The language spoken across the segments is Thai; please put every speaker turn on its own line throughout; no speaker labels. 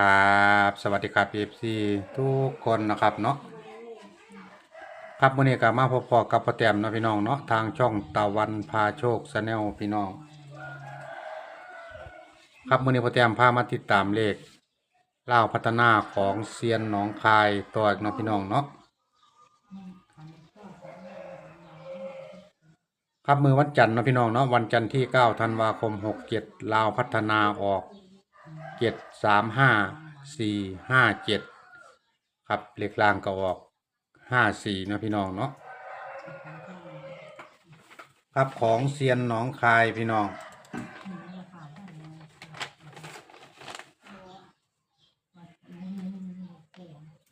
ครับสวัสดีครับ FC ทุกคนนะครับเนาะครับวันนี้ก็มาพบพอกับพ่อแตมนะพี่น้องเนาะทางช่องตะวันพาโชคชาแนลพี่น้อง ครับวันนี้พ่อแตมพามาติดตามเลขเล่าวพัฒนาของเซียนหนองคายตัวอีกเนาะพี่น้องเนาะครับมือวันจันทร์นะพี่น้องเนาะวันจันทร์ที่ 9 ธันวาคม 67ลาวพัฒนาออก เจ็ดสามห้าสี่ห้าเจ็ดครับเลขล่างก็ออกห้าสี่นะพี่น้องเนาะครับของเซียนหนองคายพี่น้อง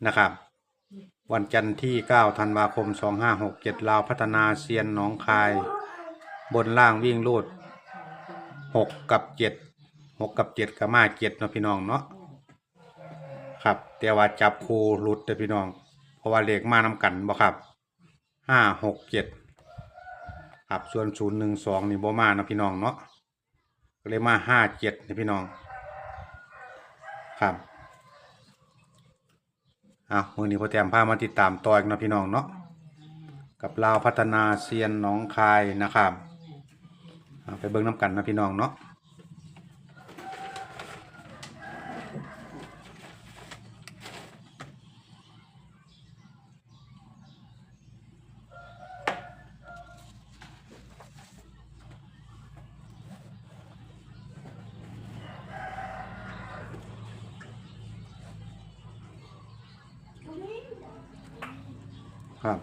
นะครับ วันจันทร์ที่ 9 ธันวาคม 2567 ลาวพัฒนาเซียนหนองคาย บนล่างวิ่งรูด 6 กับ 7 6กับ7กับมา7เนาะพี่น้องเนาะครับ แต่ว่าจับคูหลุดเด้อพี่น้อง เพราะว่าเลขมานำกันบ่ครับ5 6 7ครับส่วน0 1 2นี่บ่มาเนาะพี่น้องเนาะก็เลยมา5 7นี่พี่น้อง ครับอะมือนี้พอแต้มพามาติดตามต่ออีกนะพี่น้องเนาะกับลาวพัฒนาเซียนหนองคายนะครับอะไปเบิ่งน้ำกันนะพี่น้องเนาะ ครับ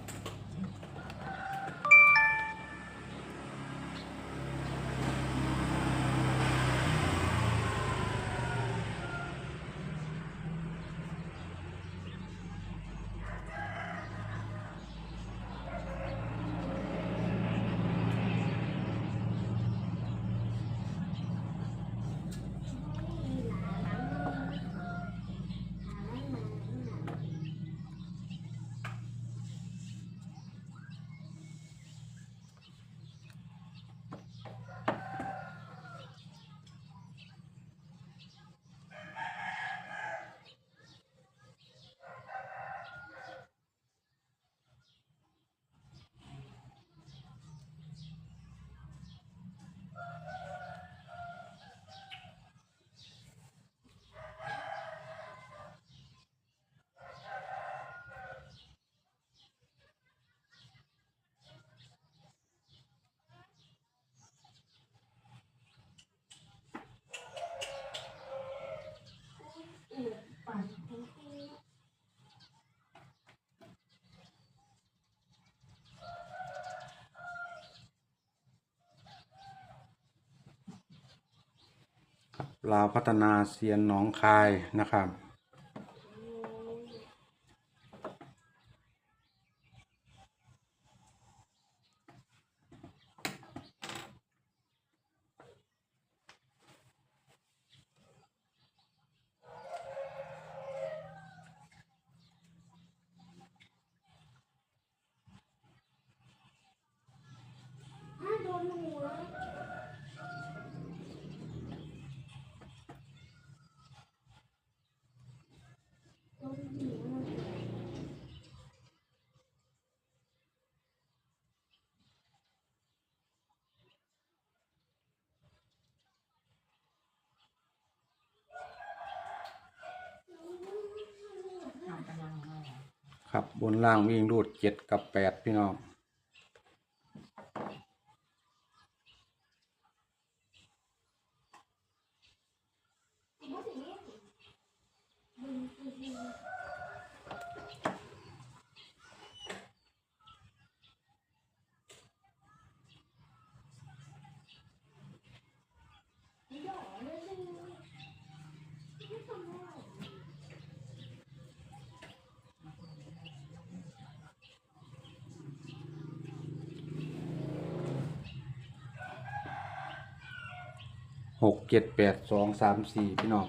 ลาวพัฒนาเซียนหนองคายนะครับ ครับบนล่างวิ่งรูดเจ็ดกับแปดพี่น้อง หกเจ็ดแปดสองสามสี่พี่น้อง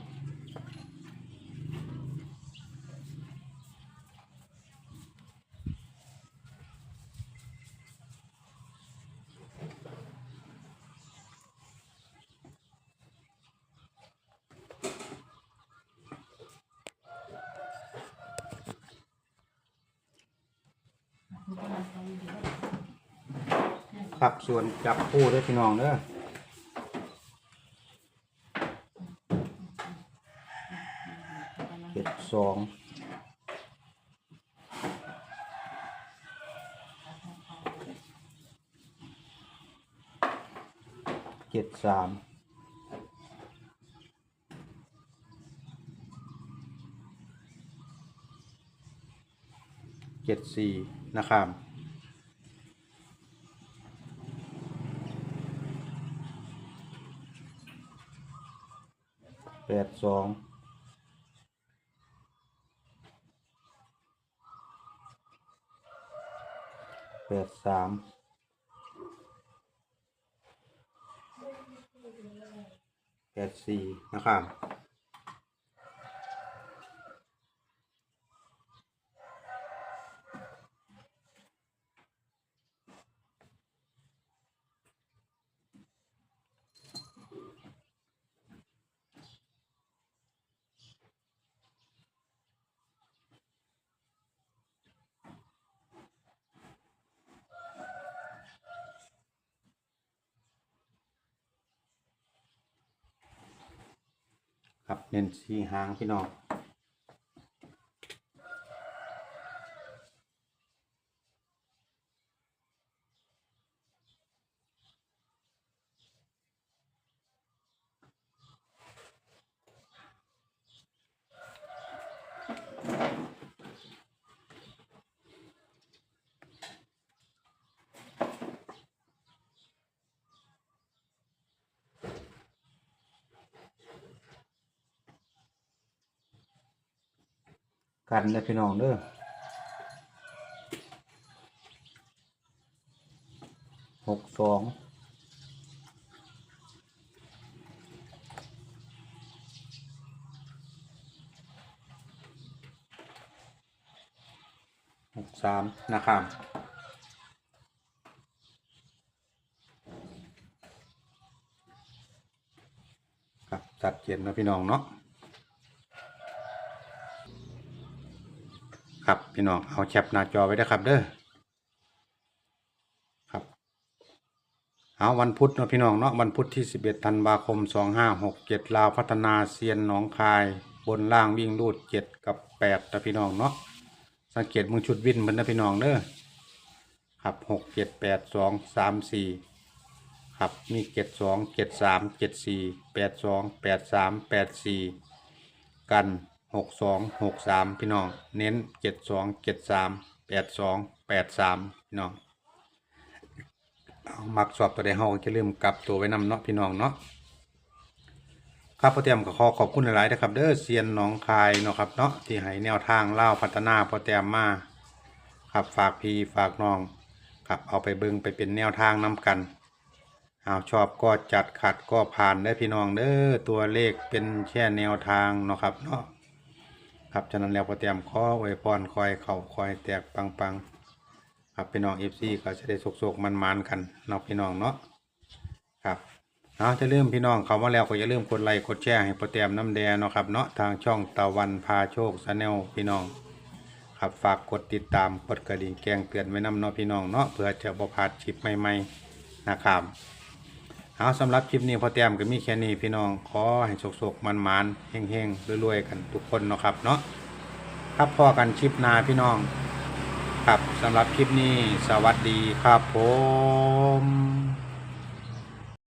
ครับส่วนจับคู่ด้วยพี่น้องเด้อ สองเจ็ดสามเจ็ดสี่นะครับแปดสอง แปดสามแปดสี่นะครับ ครับ เน้นสีหางพี่น้อง กันเลยพี่น้องเด้อหกสองหกสามนะครับครับจัดเจนนะพี่น้องเนาะ ครับพี่น้องเอาแคปหน้าจอไว้นะครับเด้อครับเอาวันพุธเนาะพี่น้องเนาะวันพุธที่ 11ธันวาคม 2567ลาวพัฒนาเซียนหนองคาย บนล่างวิ่งรูด 7 กับ8นะพี่น้องเนาะสังเกตมึงชุดวินมันนะพี่น้องเด้อครับ 6 7 8 2 3 4ครับมีเจ็ดสองเจ็ดสามเจ็ดสี่แปดสองแปดสามแปดสี่กัน หกสองหกสามพี่น้อง เน้นเจ็ดสองเจ็ดสามแปดสองแปดสามพี่น้องเอามักสอบตัวใดเฮาจะลืมกลับตัวไว้นำเนาะพี่น้องเนาะครับพ่อเตรียมก็ขอขอบคุณหลายๆนะครับ เด้อเซียนหนองคายเนาะครับเนาะที่ให้แนวทางเล่าพัฒนาพ่อเตรียมมาครับฝากพี่ฝากน้องครับเอาไปเบิงไปเป็นแนวทางนำกันเอาชอบก็จัดขัดก็ผ่านได้พี่น้องเด้อตัวเลขเป็นแค่แนวทางเนาะครับเนาะ ครับฉะนั้นแล้วพอเตรียมขอไว้พรคอยเข่าคอยแตกปังปังๆครับพี่น้องเอฟซีก็จะได้สกๆมันๆกันเนาะพี่น้องเนาะครับเอาะจะเริ่มพี่น้องเขามาแล้วก็อย่าลืมกดไลค์กดแชร์ให้พอเตรียมน้ำแดงเนาะครับเนาะทางช่องตะวันพาโชคชาแนลพี่น้องครับฝากกดติดตามกดกระดิ่งแจ้งเตือนไว้น้ำเนาะพี่น้องเนาะเพื่อจะบ่พลาดคลิปใหม่ๆนะครับ เอาสำหรับคลิปนี้พอแต้มก็มีแค่นี้พี่น้องขอให้โศกๆมันๆเฮงๆรวยๆกันทุกคนเนาะครับเนาะครับพอกันคลิปหน้าพี่น้อง ครับสำหรับคลิปนี้สวัสดีครับผม